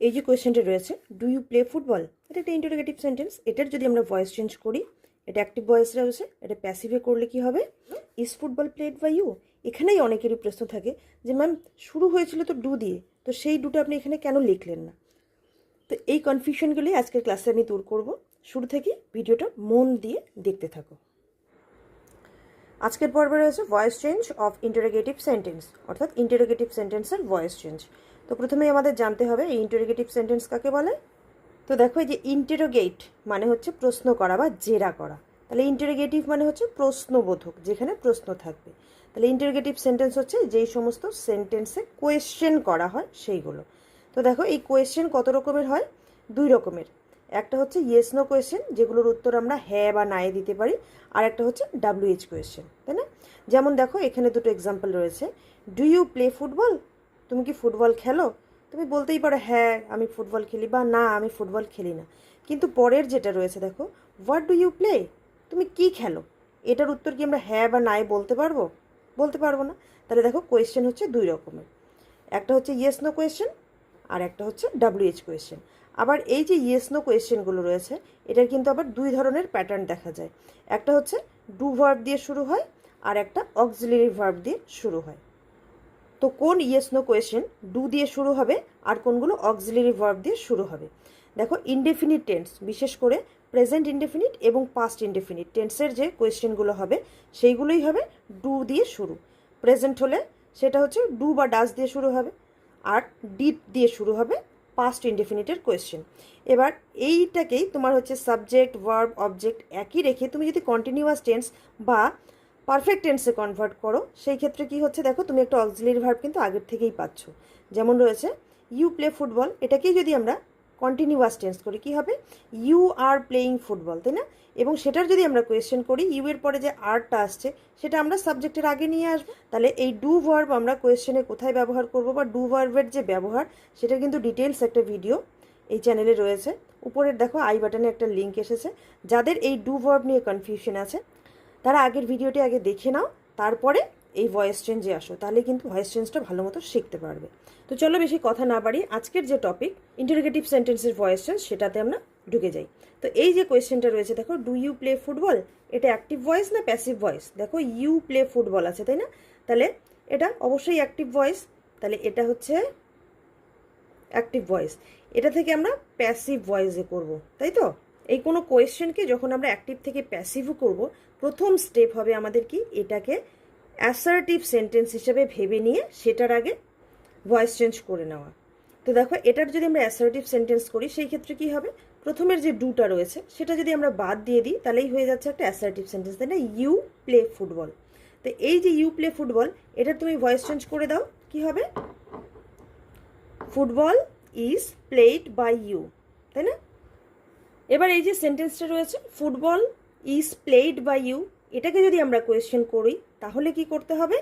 এই যে কোয়েশ্চেনটা রয়েছে ডু ইউ প্লে ফুটবল এটা একটা ইন্টারোগেটিভ সেন্টেন্স এটার যদি আমরা ভয়েস চেঞ্জ করি, এটা অ্যাক্টিভ ভয়েস রয়েছে, এটা প্যাসিভে করলে কি হবে? Is football played by you এখানেই অনেকেরই প্রশ্ন থাকে যে ম্যাম শুরু হয়েছিল তো ডু দিয়ে, তো সেই ডুটা আপনি এখানে কেন লিখলেন না? তো এই কনফিউশনগুলি আজকের ক্লাসে আমি দূর করব। শুরু থেকে ভিডিওটা মন দিয়ে দেখতে থাকো। আজকের পর্বে রয়েছে voice change of interrogative sentence অর্থাৎ ইন্টারোগেটিভ সেন্টেন্সের ভয়েস চেঞ্জ তো প্রথমেই আমাদের জানতে হবে, এই ইন্টারোগেটিভ সেন্টেন্স কাকে বলে? তো দেখো এই যে ইন্টারোগেট মানে হচ্ছে প্রশ্ন করা বা জেরা করা। তাহলে ইন্টারোগেটিভ মানে হচ্ছে প্রশ্নবোধক, যেখানে প্রশ্ন থাকবে। তাহলে ইন্টারোগেটিভ সেন্টেন্স হচ্ছে যেই সমস্ত সেন্টেন্সে কোয়েশ্চেন করা হয় সেইগুলো। তো দেখো এই কোয়েশ্চেন কত রকমের হয়? দুই রকমের। একটা হচ্ছে ইয়েস নো কোয়েশ্চেন যেগুলোর উত্তর আমরা হ্যাঁ বা নায়ে দিতে পারি, আর একটা হচ্ছে ডাব্লিউএইচ কোয়েশ্চেন তাই না? যেমন দেখো, এখানে দুটো এক্সাম্পল রয়েছে। ডু ইউ প্লে ফুটবল তুমি কি ফুটবল খেলো? তুমি বলতেই পারো হ্যাঁ আমি ফুটবল খেলি বা না, আমি ফুটবল খেলি না। কিন্তু পরের যেটা রয়েছে, দেখো হোয়াট ডু ইউ প্লে তুমি কি খেলো? এটার উত্তর কি আমরা হ্যাঁ বা নাই বলতে পারব? বলতে পারব না। তাহলে দেখো কোয়েশ্চেন হচ্ছে দুই রকমের। একটা হচ্ছে ইয়েস নো কোয়েশ্চেন আর একটা হচ্ছে ডাব্লিউএইচ কোয়েশ্চেন আবার এই যে ইয়েস নো কোয়েশ্চেনগুলো রয়েছে, এটার কিন্তু আবার দুই ধরনের প্যাটার্ন দেখা যায়। একটা হচ্ছে ডু ভার্ব দিয়ে শুরু হয়, আর একটা অক্সিলারি ভার্ব দিয়ে শুরু হয়। তো কোন ইয়েস নো কোয়েশ্চেন ডু দিয়ে শুরু হবে, আর কোনগুলো অক্সিলারি ভার্ব দিয়ে শুরু হবে? দেখো ইনডেফিনিট টেন্স বিশেষ করে প্রেজেন্ট ইনডেফিনিট এবং পাস্ট ইনডেফিনিট টেন্সের যে কোয়েশ্চেনগুলো হবে, সেইগুলোই হবে ডু দিয়ে শুরু। প্রেজেন্ট হলে সেটা হচ্ছে ডু বা ডাস দিয়ে শুরু হবে, আর ডিড দিয়ে শুরু হবে পাস্ট ইনডেফিনিটের কোয়েশ্চেন এবার এইটাকেই তোমার হচ্ছে সাবজেক্ট ভার্ব অবজেক্ট একই রেখে তুমি যদি কন্টিনিউয়াস টেন্স বা পারফেক্ট টেন্সে কনভার্ট করো, সেই ক্ষেত্রে কি হচ্ছে দেখো, তুমি একটা অক্সিলারি ভার্ব কিন্তু আগের থেকেই পাচ্ছ। যেমন রয়েছে ইউ প্লে ফুটবল এটাকেই যদি আমরা কন্টিনিউয়াস টেন্স করি, কি হবে? ইউ আর প্লেয়িং ফুটবল তাই না? এবং সেটার যদি আমরা কোয়েশ্চেন করি ইউ এর পরে যে আরটা আসছে, সেটা আমরা সাবজেক্টের আগে নিয়ে আসব। তাহলে এই ডু ভার্ব আমরা কোয়েশ্চেনে কোথায় ব্যবহার করব বা ডু ভার্বের যে ব্যবহার, সেটা কিন্তু ডিটেলস একটা ভিডিও এই চ্যানেলে রয়েছে। উপরের দেখো আই বাটনে একটা লিঙ্ক এসেছে। যাদের এই ডু ভার্ব নিয়ে কনফিউশন আছে, তারা আগের ভিডিওটি আগে দেখে নাও, তারপরে এই ভয়েস চেঞ্জে আসো, তাহলে কিন্তু ভয়েস চেঞ্জটা ভালো মতো শিখতে পারবে। তো চলো বেশি কথা না বাড়ি আজকের যে টপিক ইন্টারোগেটিভ সেন্টেন্সের ভয়েস চেঞ্জ সেটাতে আমরা ঢুকে যাই। তো এই যে কোয়েশ্চেনটা রয়েছে, দেখো ডু ইউ প্লে ফুটবল এটা অ্যাক্টিভ ভয়েস না প্যাসিভ ভয়েস দেখো ইউ প্লে ফুটবল আছে, তাই না? তাহলে এটা অবশ্যই অ্যাক্টিভ ভয়েস তাহলে এটা হচ্ছে অ্যাক্টিভ ভয়েস এটা থেকে আমরা প্যাসিভ ভয়েসে করব, তাই তো? এই কোনো কোয়েশ্চেনকে যখন আমরা অ্যাক্টিভ থেকে প্যাসিভও করব, প্রথম স্টেপ হবে আমাদের কি? এটাকে অ্যাসার্টিভ সেন্টেন্স হিসেবে ভেবে নিয়ে সেটার আগে ভয়েস চেঞ্জ করে নেওয়া। তো দেখো, এটার যদি আমরা অ্যাসার্টিভ সেন্টেন্স করি, সেই ক্ষেত্রে কি হবে? প্রথমের যে ডুটা রয়েছে, সেটা যদি আমরা বাদ দিয়ে দিই, তাহলেই হয়ে যাচ্ছে একটা অ্যাসার্টিভ সেন্টেন্স তাই না? ইউ প্লে ফুটবল তো এই যে ইউ প্লে ফুটবল এটা তুমি ভয়েস চেঞ্জ করে দাও, কি হবে? Football is played by you তাই না? এবার এই যে সেন্টেন্সটা রয়েছে football is played by you এটাকে যদি আমরা কোয়েশ্চেন করি তাহলে কি করতে হবে?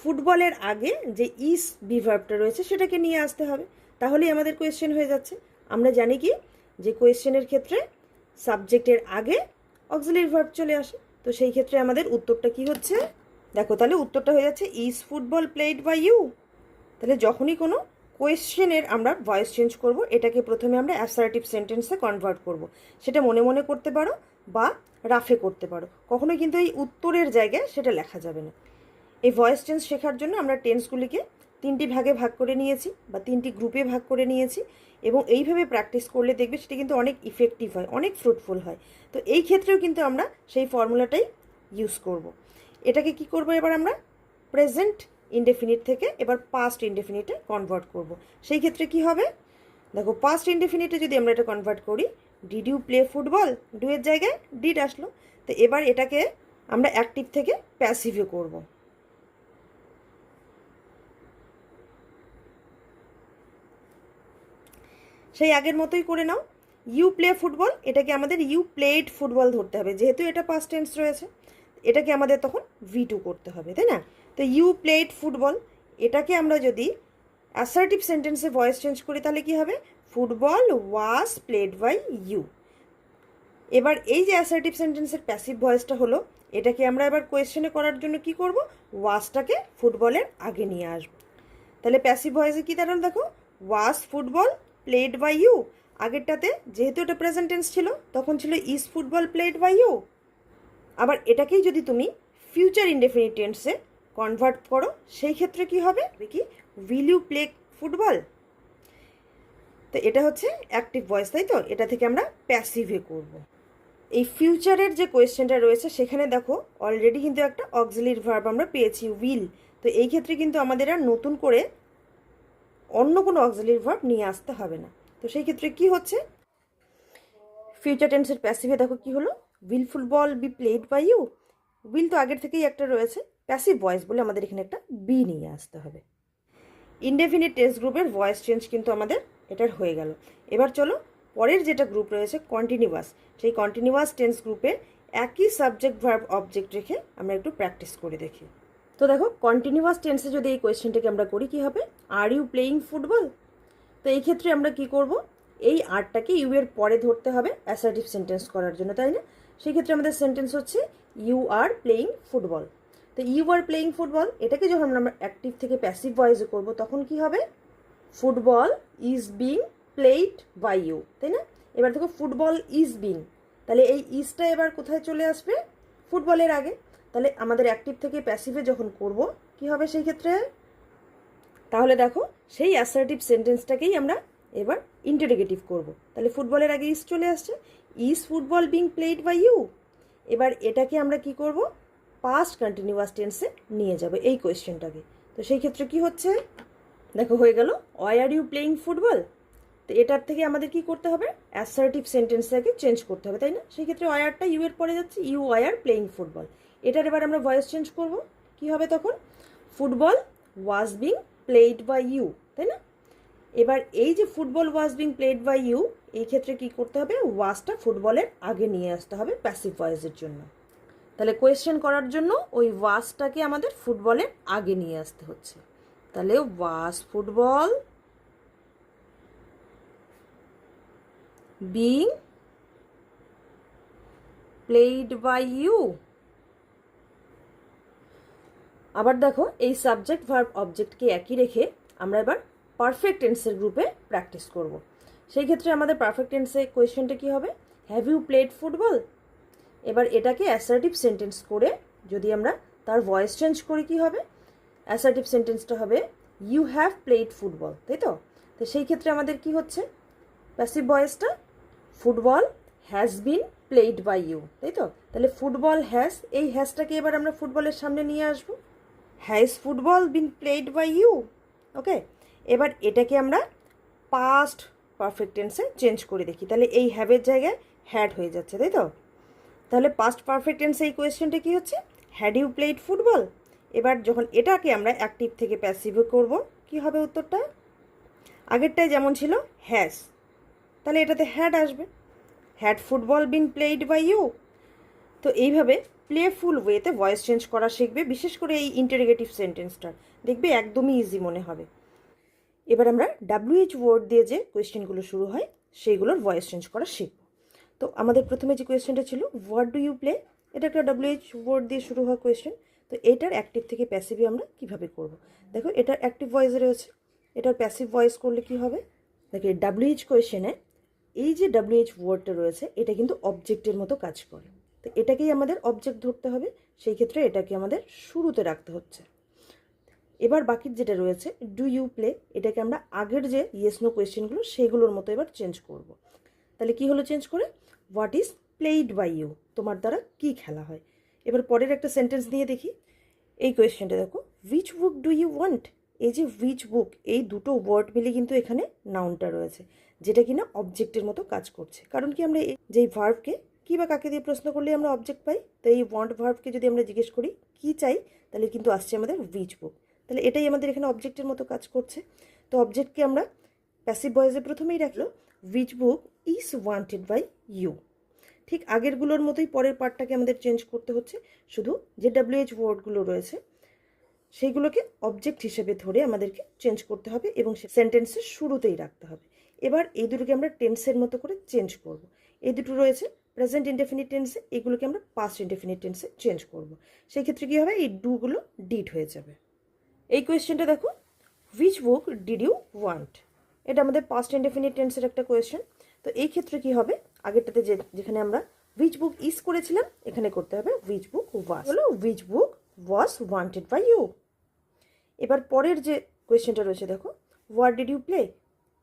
ফুটবলের আগে যে ইস বিভার্বটা রয়েছে সেটাকে নিয়ে আসতে হবে। তাহলেই আমাদের কোয়েশ্চেন হয়ে যাচ্ছে। আমরা জানি কি? যে কোয়েশ্চেনের ক্ষেত্রে সাবজেক্টের আগে অক্সিলারি ভার্ব চলে আসে। তো সেই ক্ষেত্রে আমাদের উত্তরটা কি হচ্ছে? দেখো, তাহলে উত্তরটা হয়ে যাচ্ছে is football played by you তাহলে যখনই কোনো কোয়েশ্চেনের আমরা ভয়েস চেঞ্জ করব, এটাকে প্রথমে আমরা অ্যাসার্টিভ সেন্টেন্সে কনভার্ট করব। সেটা মনে মনে করতে পারো। বা রাফে করতে পারো। কখনোই কিন্তু এই উত্তরের জায়গায় সেটা লেখা যাবে না। এই ভয়েস চেঞ্জ শেখার জন্য আমরা টেন্সগুলিকে তিনটি ভাগে ভাগ করে নিয়েছি বা তিনটি গ্রুপে ভাগ করে নিয়েছি এবং এইভাবে প্র্যাকটিস করলে দেখবে সেটা কিন্তু অনেক ইফেক্টিভ হয়, অনেক ফ্রুটফুল হয়। তো এই ক্ষেত্রেও কিন্তু আমরা সেই ফর্মুলাটাই ইউজ করব। এটাকে কি করব এবার আমরা? প্রেজেন্ট ইনডেফিনিট থেকে এবার পাস্ট ইনডেফিনিটে কনভার্ট করব। সেই ক্ষেত্রে কি হবে? দেখো পাস্ট ইনডেফিনিটে যদি আমরা এটা কনভার্ট করি ডিড ইউ প্লে ফুটবল ডুয়ের জায়গায় ডিড আসলো। তো এবার এটাকে আমরা অ্যাক্টিভ থেকে প্যাসিভে করব। সেই আগের মতোই করে নাও। ইউ প্লে ফুটবল এটাকে আমাদের ইউ প্লেড ফুটবল ধরতে হবে। যেহেতু এটা পাস্ট টেন্স রয়েছে, এটাকে আমাদের তখন ভি টু করতে হবে, তাই না? তো ইউ প্লেড ফুটবল এটাকে আমরা যদি অ্যাসার্টিভ সেন্টেন্সে ভয়েস চেঞ্জ করি, তাহলে কি হবে? Football was played by you এবার এই যে অ্যাসার্টিভ সেন্টেন্সের প্যাসিভ ভয়েসটা হলো, এটাকে আমরা এবার কোয়েশ্চেনে করার জন্য কি করব? ওয়াজটাকে ফুটবলের আগে নিয়ে আসব। তাহলে প্যাসিভ ভয়েসে কী দাঁড়াল দেখো? Was football played by you আগেরটাতে যেহেতু এটা প্রেজেন্টেন্স ছিল, তখন ছিল is football played by you আবার এটাকেই যদি তুমি ফিউচার ইনডেফিনিট টেন্সে কনভার্ট করো, সেই ক্ষেত্রে কি হবে? কি? উইল ইউ প্লে ফুটবল তো এটা হচ্ছে অ্যাক্টিভ ভয়েস তাই তো? এটা থেকে আমরা প্যাসিভে করব। এই ফিউচারের যে কোয়েশ্চেনটা রয়েছে, সেখানে দেখো অলরেডি কিন্তু একটা অক্সিলির ভার্ব আমরা পেয়েছি উইল তো এই ক্ষেত্রে কিন্তু আমাদের আর নতুন করে অন্য কোনো অক্সিলির ভার্ব নিয়ে আসতে হবে না। তো সেই ক্ষেত্রে কি হচ্ছে? ফিউচার টেন্সের প্যাসিভে দেখো কি হলো? Will football be played by you will তো আগের থেকেই একটা রয়েছে প্যাসিভ ভয়েস বলে আমাদের এখানে একটা বি নিয়ে আসতে হবে। ইনডেফিনিট টেন্স গ্রুপের ভয়েস চেঞ্জ কিন্তু আমাদের এটার হয়ে গেল। এবার চলো পরের যেটা গ্রুপ রয়েছে কন্টিনিউয়াস সেই কন্টিনিউয়াস টেন্স গ্রুপে একই সাবজেক্ট ভার্ব অবজেক্ট রেখে আমরা একটু প্র্যাকটিস করে দেখি। তো দেখো কন্টিনিউয়াস টেন্সে যদি এই কোয়েশ্চেনটাকে আমরা করি, কি হবে? আর ইউ প্লেয়িং ফুটবল তো এই ক্ষেত্রে আমরা কি করব? এই আরটাকে ইউ এর পরে ধরতে হবে অ্যাসার্টিভ সেন্টেন্স করার জন্য, তাই না? সেই ক্ষেত্রে আমাদের সেন্টেন্স হচ্ছে ইউ আর প্লেয়িং ফুটবল তো ইউ আর প্লেয়িং ফুটবল এটাকে যখন আমরা অ্যাক্টিভ থেকে প্যাসিভ ভয়েসে করব, তখন কি হবে? Football is being played by you তাই না? এবার দেখো ফুটবল ইজ বিং তাহলে এই ইজটা এবার কোথায় চলে আসবে? ফুটবলের আগে। তাহলে আমাদের অ্যাক্টিভ থেকে প্যাসিভে যখন করব, কি হবে সেই ক্ষেত্রে? তাহলে দেখো সেই অ্যাসার্টিভ সেন্টেন্সটাকেই আমরা এবার ইন্টারোগেটিভ করব। তাহলে ফুটবলের আগে ইজ চলে আসছে। Is football being played by you এবার এটাকে আমরা কি করব? পাস্ট কন্টিনিউয়াস টেন্সে নিয়ে যাব, এই কোয়েশ্চেনটাকে তো সেই ক্ষেত্রে কি হচ্ছে? দেখো, হয়ে গেল। Why are you playing football তো এটার থেকে আমাদের কি করতে হবে? অ্যাসার্টিভ সেন্টেন্সটাকে চেঞ্জ করতে হবে, তাই না? সেই ক্ষেত্রে ওয়ারটা ইউ এর পরে যাচ্ছে ইউ ওয়ার প্লেয়িং ফুটবল এটার এবার আমরা ভয়েস চেঞ্জ করব। কি হবে তখন? Football was being played by you তাই না? এবার এই যে football was being played by you এই ক্ষেত্রে কি করতে হবে? ওয়াজটা ফুটবলের আগে নিয়ে আসতে হবে প্যাসিভ ভয়েসের জন্য। তাহলে কোয়েশ্চেন করার জন্য ওই ওয়াজটাকে আমাদের ফুটবলের আগে নিয়ে আসতে হচ্ছে। তাহলে was football being played by you আবার দেখো, এই সাবজেক্ট ভার্ব অবজেক্টকে একই রেখে আমরা এবার পারফেক্ট টেন্সের গ্রুপে প্র্যাকটিস করব। সেই ক্ষেত্রে আমাদের পারফেক্ট টেন্সে কোয়েশ্চেনটা কি হবে? হ্যাভ ইউ প্লেড ফুটবল এবার এটাকে অ্যাসার্টিভ সেন্টেন্স করে যদি আমরা তার ভয়েস চেঞ্জ করি, কি হবে? অ্যাসার্টিভ সেন্টেন্সটা হবে ইউ হ্যাভ প্লেড ফুটবল তাই তো? তো সেই ক্ষেত্রে আমাদের কি হচ্ছে? Passive বয়েসটা football has been played by you তাই তো? তাহলে ফুটবল হ্যাজ এই হ্যাজটাকে এবার আমরা ফুটবলের সামনে নিয়ে আসব। Has football been played by you okay এবার এটাকে আমরা পাস্ট পারফেক্ট টেন্সে চেঞ্জ করে দেখি। তাহলে এই হ্যাভের জায়গায় হ্যাড হয়ে যাচ্ছে, তাই তো? তাহলে পাস্ট পারফেক্ট টেন্সে এই কোয়েশ্চেনটা কী হচ্ছে? হ্যাড ইউ প্লেড ফুটবল এবার যখন এটাকে আমরা অ্যাক্টিভ থেকে প্যাসিভ করব, কি হবে উত্তরটা? আগেরটায় যেমন ছিল হ্যাজ তাহলে এটাতে হ্যাড আসবে। Had football been played by you তো এইভাবে প্লেফুল ওয়েতে ভয়েস চেঞ্জ করা শিখবে, বিশেষ করে এই ইন্টারোগেটিভ সেন্টেন্সটা দেখবে একদমই ইজি মনে হবে। এবার আমরা ডাব্লিউএইচ ওয়ার্ড দিয়ে যে কোয়েশ্চেনগুলো শুরু হয়, সেইগুলোর ভয়েস চেঞ্জ করা শিখব। তো আমাদের প্রথমে যে কোয়েশ্চেনটা ছিল হোয়াট ডু ইউ প্লে এটা একটা ডাব্লিউএইচ ওয়ার্ড দিয়ে শুরু হওয়া কোয়েশ্চেন তো এটার অ্যাক্টিভ থেকে প্যাসিভে আমরা কীভাবে করব? দেখো, এটার অ্যাক্টিভ ভয়েসে রয়েছে। এটার প্যাসিভ ভয়েস করলে কি হবে? দেখো ডাব্লিউএইচ কোয়েশ্চেনে এই যে ডাব্লিউএইচ ওয়ার্ডটা রয়েছে, এটা কিন্তু অবজেক্টের মতো কাজ করে। তো এটাকেই আমাদের অবজেক্ট ধরতে হবে। সেই ক্ষেত্রে এটাকে আমাদের শুরুতে রাখতে হচ্ছে। এবার বাকি যেটা রয়েছে ডু ইউ প্লে এটাকে আমরা আগের যে ইয়েস নো কোয়েশ্চেনগুলো সেগুলোর মতো এবার চেঞ্জ করব। তাহলে কি হলো চেঞ্জ করে? What is played by you তোমার দ্বারা কি খেলা হয়? এবার পরের একটা সেন্টেন্স দিয়ে দেখি। এই কোয়েশ্চেনটা দেখো which book do you want এই যে উইচ বুক এই দুটো ওয়ার্ড মিলে কিন্তু এখানে নাউনটা রয়েছে, যেটা কিনা অবজেক্টের মতো কাজ করছে। কারণ কি আমরা এই যেই ভার্ভকে কী বা কাকে দিয়ে প্রশ্ন করলে আমরা অবজেক্ট পাই? তো এই ওয়ান্ট ভার্ভকে যদি আমরা জিজ্ঞেস করি, কি চাই? তাহলে কিন্তু আসছে আমাদের উইচ বুক তাহলে এটাই আমাদের এখানে অবজেক্টের মতো কাজ করছে। তো অবজেক্টকে আমরা প্যাসিভ ভয়েসে প্রথমেই রাখল which book is wanted by you ঠিক আগেরগুলোর মতোই পরের পার্টটাকে আমাদের চেঞ্জ করতে হচ্ছে। শুধু যে ডাব্লিউএইচ ওয়ার্ডগুলো রয়েছে, সেইগুলোকে অবজেক্ট হিসেবে ধরে আমাদেরকে চেঞ্জ করতে হবে এবং সেন্টেন্সের শুরুতেই রাখতে হবে। এবার এই দুটোকে আমরা টেন্সের মতো করে চেঞ্জ করব। এই দুটো রয়েছে প্রেজেন্ট ইনডেফিনিট টেন্সে এগুলোকে আমরা পাস্ট ইনডেফিনিট টেন্সে চেঞ্জ করব। সেই ক্ষেত্রে কী হবে? এই ডুগুলো ডিট হয়ে যাবে। এই কোয়েশ্চেনটা দেখো which book did you want এটা আমাদের পাস্ট ইনডেফিনিট টেন্সের একটা কোয়েশ্চেন তো এই ক্ষেত্রে কী হবে? আগেরটাতে যে যেখানে আমরা উইচ বুক ইজ করেছিলাম এখানে করতে হবে উইচ বুক ওয়াজ হলো which book was wanted by you এবার পরের যে কোয়েশ্চেনটা রয়েছে দেখো হোয়াট ডিড ইউ প্লে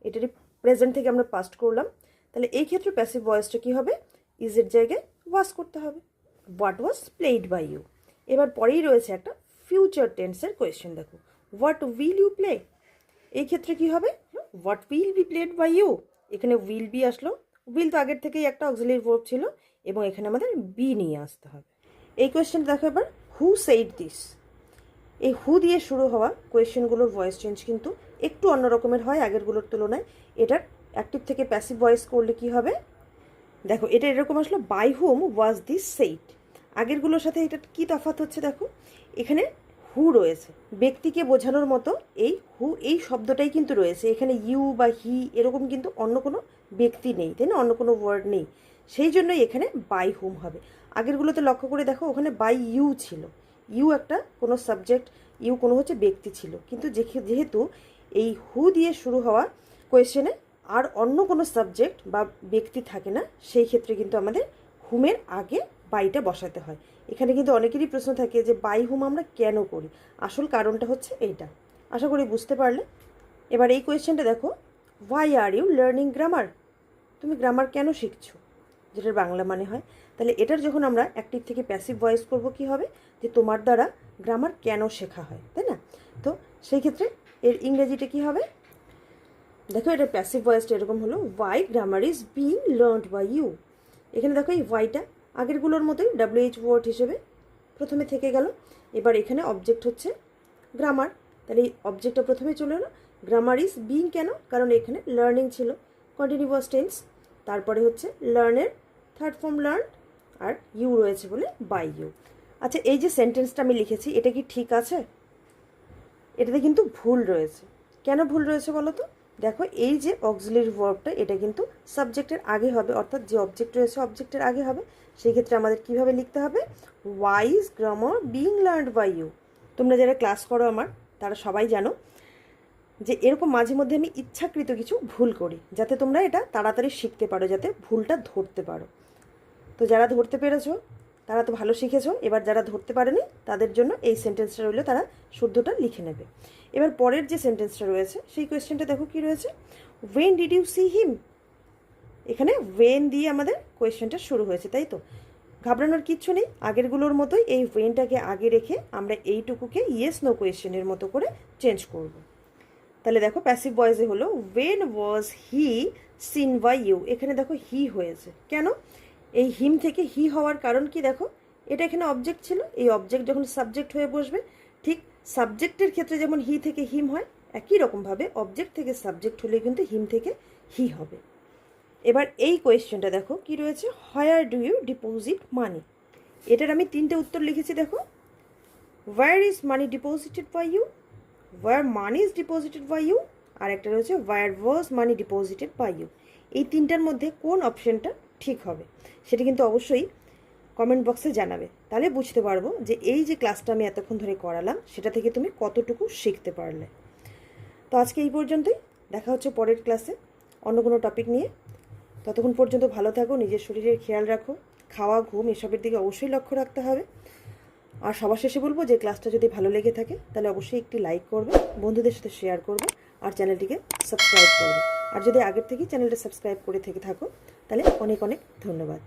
এটারই প্রেজেন্ট থেকে আমরা পাস্ট করলাম। তাহলে এই ক্ষেত্রে প্যাসিভ ভয়েসটা কী হবে? ইজের জায়গায় ওয়াজ করতে হবে। What was played by you এবার পরেই রয়েছে একটা ফিউচার টেন্সের কোয়েশ্চেন দেখো। হোয়াট উইল ইউ প্লে এই ক্ষেত্রে কি হবে? What will be played by you এখানে উইল বি আসলো উইল তো আগের থেকেই একটা অক্সিলারি ভার্ব ছিল এবং এখানে আমাদের বি নিয়ে আসতে হবে। এই কোয়েশ্চেন দেখো এবার হু সেইড দিস এই হু দিয়ে শুরু হওয়া কোয়েশ্চেনগুলোর ভয়েস চেঞ্জ কিন্তু একটু অন্য রকমের হয় আগেরগুলোর তুলনায়। এটার অ্যাক্টিভ থেকে প্যাসিভ ভয়েস করলে কি হবে? দেখো, এটা এরকম আসলো বাই হোম ওয়াজ দিস সেইট আগেরগুলোর সাথে এটা কি তফাত হচ্ছে দেখো? এখানে হু রয়েছে। ব্যক্তিকে বোঝানোর মতো এই হু এই শব্দটাই কিন্তু রয়েছে। এখানে ইউ বা হি এরকম কিন্তু অন্য কোনো ব্যক্তি নেই, তাই না? অন্য কোনো ওয়ার্ড নেই। সেই জন্যই এখানে বাই হোম হবে। আগেরগুলোতে লক্ষ্য করে দেখো, ওখানে বাই ইউ ছিল। ইউ একটা কোনো সাবজেক্ট ইউ কোনো হচ্ছে ব্যক্তি ছিল। কিন্তু যেহেতু এই হু দিয়ে শুরু হওয়া কোয়েশ্চেনে আর অন্য কোনো সাবজেক্ট বা ব্যক্তি থাকে না, সেই ক্ষেত্রে কিন্তু আমাদের হুমের আগে বাইটা বসাতে হয়। এখানে কিন্তু অনেকেরই প্রশ্ন থাকে যে বাই হোম আমরা কেন করি? আসল কারণটা হচ্ছে এইটা। আশা করি বুঝতে পারলে। এবার এই কোয়েশ্চেনটা দেখো। Why are you learning grammar তুমি গ্রামার কেন শিখছো? যেটার বাংলা মানে হয়। তাহলে এটার যখন আমরা অ্যাক্টিভ থেকে প্যাসিভ ভয়েস করব কি হবে? যে তোমার দ্বারা গ্রামার কেন শেখা হয়, তাই না? তো সেই ক্ষেত্রে এর ইংরেজিটা কি হবে? দেখো এটা প্যাসিভ ভয়েসটা এরকম হলো। Why grammar is being learned by you এখানে দেখো এই ওয়াইটা আগেরগুলোর মতোই ডাব্লিউএইচ ওয়ার্ড হিসেবে প্রথমে থেকে গেল। এবার এখানে অবজেক্ট হচ্ছে গ্রামার তাহলে এই অবজেক্টটা প্রথমে চলে এলো। গ্রামার ইজ বিং কেন? কারণ এখানে লার্নিং ছিল। কন্টিনিউয়াস টেন্স তারপরে হচ্ছে লার্নের third form learn are you রয়েছে বলে বাই ইউ আচ্ছা এই যে সেন্টেন্সটা আমি লিখেছি, এটা কি ঠিক আছে? এটাতে কিন্তু ভুল রয়েছে। কেন ভুল রয়েছে বলো তো? দেখো, এই যে অক্সিলারি ভার্বটা এটা কিন্তু সাবজেক্টের আগে হবে, অর্থাৎ যে অবজেক্ট রয়েছে অবজেক্টের আগে হবে। সেই ক্ষেত্রে আমাদের কীভাবে লিখতে হবে? Why is grammar being learned by you তোমরা যারা ক্লাস করো আমার, তারা সবাই জানো যে এরকম মাঝে মধ্যে আমি ইচ্ছাকৃত কিছু ভুল করি, যাতে তোমরা এটা তাড়াতাড়ি শিখতে পারো, যাতে ভুলটা ধরতে পারো। তো যারা ধরতে পেরেছ তারা তো ভালো শিখেছো। এবার যারা ধরতে পারেনি, তাদের জন্য এই সেন্টেন্সটা রইলে তারা শুদ্ধটা লিখে নেবে। এবার পরের যে সেন্টেন্সটা রয়েছে, সেই কোয়েশ্চেনটা দেখো কি রয়েছে। When did you see him এখানে ওয়েন দিয়ে আমাদের কোয়েশ্চেনটা শুরু হয়েছে, তাই তো? ঘাবড়ানোর কিচ্ছু নেই। আগেরগুলোর মতোই এই ওয়েনটাকে আগে রেখে আমরা এইটুকুকে ইয়েস নো কোয়েশ্চেনের মতো করে চেঞ্জ করব। তাহলে দেখো প্যাসিভ ভয়েসে হলো when was he seen by you এখানে দেখো হি হয়েছে। কেন? এই হিম থেকে হি হওয়ার কারণ কি দেখো? এটা এখানে অবজেক্ট ছিল। এই অবজেক্ট যখন সাবজেক্ট হয়ে বসবে, ঠিক সাবজেক্টের ক্ষেত্রে যেমন হি থেকে হিম হয়, একই রকমভাবে অবজেক্ট থেকে সাবজেক্ট হলে কিন্তু হিম থেকে হি হবে। এবার এই কোয়েশ্চেনটা দেখো কি রয়েছে? Where do you deposit money এটার আমি তিনটে উত্তর লিখেছি দেখো। Where is money deposited by you where money is deposited by you আর একটা রয়েছে where was money deposited by you এই তিনটার মধ্যে কোন অপশনটা ঠিক হবে। সেটা কিন্তু অবশ্যই কমেন্ট বক্সে জানাবে। তাহলে বুঝতে পারব যে এই যে ক্লাসটা আমি এতক্ষণ ধরে করালাম, সেটা থেকে তুমি কতটুকু শিখতে পারলে। তো আজকে এই পর্যন্তই। দেখা হচ্ছে পরের ক্লাসে অন্য কোনো টপিক নিয়ে। ততক্ষণ পর্যন্ত ভালো থাকো, নিজের শরীরের খেয়াল রাখো। খাওয়া, ঘুম এসবের দিকে অবশ্যই লক্ষ্য রাখতে হবে। আর সবার শেষে বলব যে ক্লাসটা যদি ভালো লেগে থাকে, তাহলে অবশ্যই একটি লাইক করবে, বন্ধুদের সাথে শেয়ার করবে, আর চ্যানেলটিকে সাবস্ক্রাইব করবে। আর যদি আগের থেকেই চ্যানেলটা সাবস্ক্রাইব করে থেকে থাকো তাহলে অনেক অনেক ধন্যবাদ।